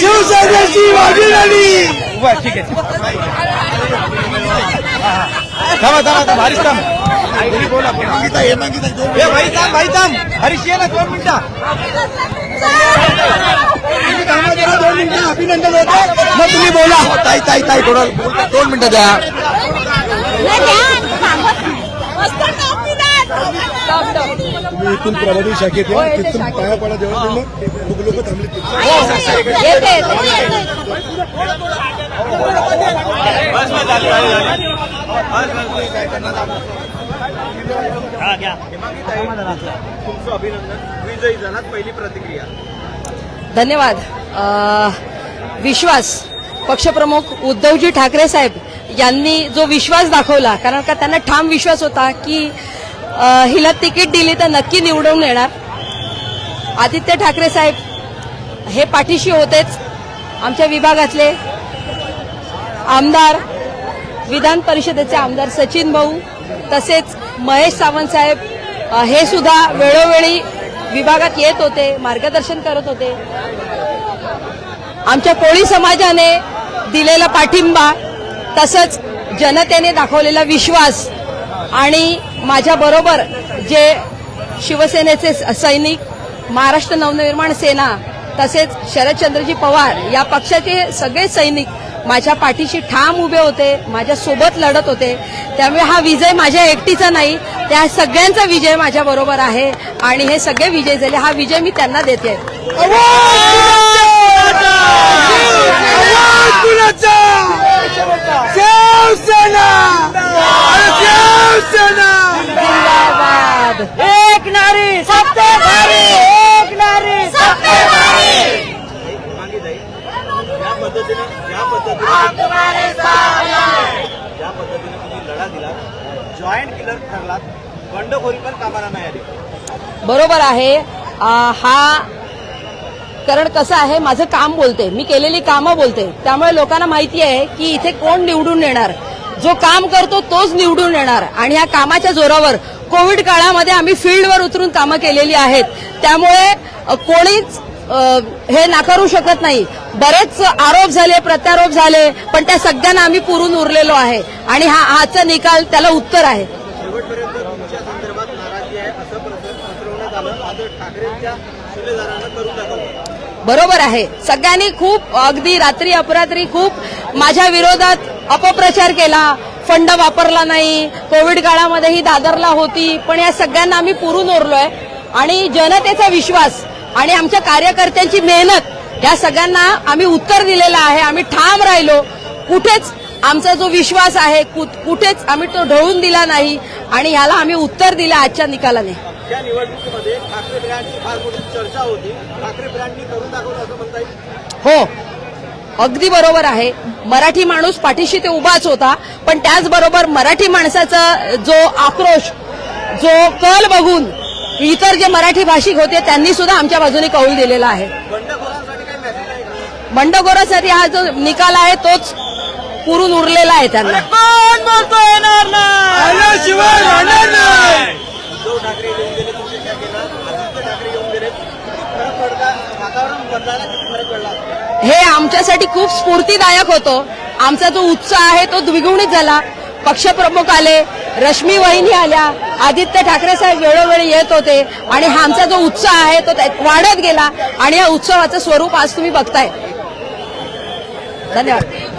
शिवसेनेची बाजी झाली ठीक आहे थांबा थांबा थांब हरीश थांब बोला मंगिता भाई थांब भाई थांब हरीश ये ना दोन मिनिटं दोन मिनिटं अभिनंदन होतं. मग तुम्ही बोला. ताई ताई ताई थोडं दोन मिनिटं द्या. तुम्ही इथून प्रभावी शाखेत या तिथून पाया पडा जेव्हा खूप लोक थांबले. तुमचं अभिनंदन. विजयी झालात पहिली प्रतिक्रिया. धन्यवाद. अ, विश्वास पक्षप्रमुख उद्धवजी ठाकरे साहेब यांनी जो विश्वास दाखवला कारण का त्यांना ठाम विश्वास होता की हिला तिकीट दिली तर नक्की निवडून येणार. आदित्य ठाकरे साहेब हे पाठीशी होतेच आमच्या विभागातले आमदार विधान परिषदेचे आमदार सचिन भाऊ तसेच महेश सावंत साहेब हे सुद्धा वेळोवेळी विभागात येत होते मार्गदर्शन करत होते. आमच्या कोळी समाजाने दिलेला पाठिंबा तसंच जनतेने दाखवलेला विश्वास आणि माझ्या बरोबर जे शिवसेनेचे स- सैनिक महाराष्ट्र नवनिर्माण सेना तसेच शरदचंद्रजी पवार या पक्षाचे सगळे सैनिक माझ्या पाठीशी ठाम उभे होते माझ्या सोबत लढत होते. त्यामुळे हा विजय माझ्या एकटीचा नाही त्या सगळ्यांचा विजय माझ्या बरोबर आहे आणि हे सगळे विजय झाले हा विजय मी त्यांना देते. शिवसेना! पद्धतीने ज्या पद्धतीने ज्या पद्धतीने तुम्ही लढा दिला जॉईंट किलर ठरलात बंडखोरी पण कामाला नाही आली. बरोबर आहे. हा कारण कसं आहे माझं काम बोलते मी केलेली कामं बोलते. त्यामुळे लोकांना माहिती आहे की इथे कोण निवडून येणार. जो काम करतो तोच निवडून येणार. आणि या कामाच्या जोरावर कोविड काळामध्ये आम्ही फील्डवर उतरून कामं केलेली आहेत. त्यामुळे कोणीच हे नाकारू शकत नाही. बरेच आरोप झाले प्रत्यारोप झाले पण त्या सगळ्यांना आम्ही पुरून उरलेलो आहे. आणि हा आजचा निकाल त्याला उत्तर आहे. बरोबर आहे. सगळ्यांनी खूप अगदी रात्री अपरात्री खूप माझ्या विरोधात अपप्रचार केला. फंड वापरला नाही. कोविड काळामध्ये ही दादरला होती. पण या सगळ्यांना आम्ही पुरून ओरलोय आणि जनतेचा विश्वास आणि आमच्या कार्यकर्त्यांची मेहनत या सगळ्यांना आम्ही उत्तर दिलेलं आहे आम्ही ठाम राहिलो. कुठेच आमचा जो विश्वास आहे कुठेच आम्ही तो ढळून दिला नाही आणि ह्याला आम्ही उत्तर दिलं आजच्या निकालाने. या निवडणुकीमध्ये ठाकरे ब्रँडची फार मोठी चर्चा होती. ठाकरे ब्रँडनी करून दाखवलं असं म्हणता येईल? हो. अगदी बरोबर आहे. मराठी माणूस पाठीशी ते उभाच होता पण त्याचबरोबर मराठी माणसाचा जो आक्रोश जो कल बघून इतर जे मराठी भाषिक होते त्यांनी सुद्धा आमच्या बाजूने कौल दिलेला आहे. बंडखोरांसाठी हा जो निकाल आहे तोच पुरून उरलेला आहे त्यांना. हे आमच्यासाठी खूप स्फूर्तीदायक होतं. आमचा जो उत्साह आहे तो द्विगुणित झाला. पक्षप्रमुख आले रश्मी वहिनी आल्या आदित्य ठाकरे साहेब वेळोवेळी येत होते आणि हा आमचा जो उत्साह आहे तो वाढत गेला आणि या उत्सवाचं स्वरूप आज तुम्ही बघताय. धन्यवाद.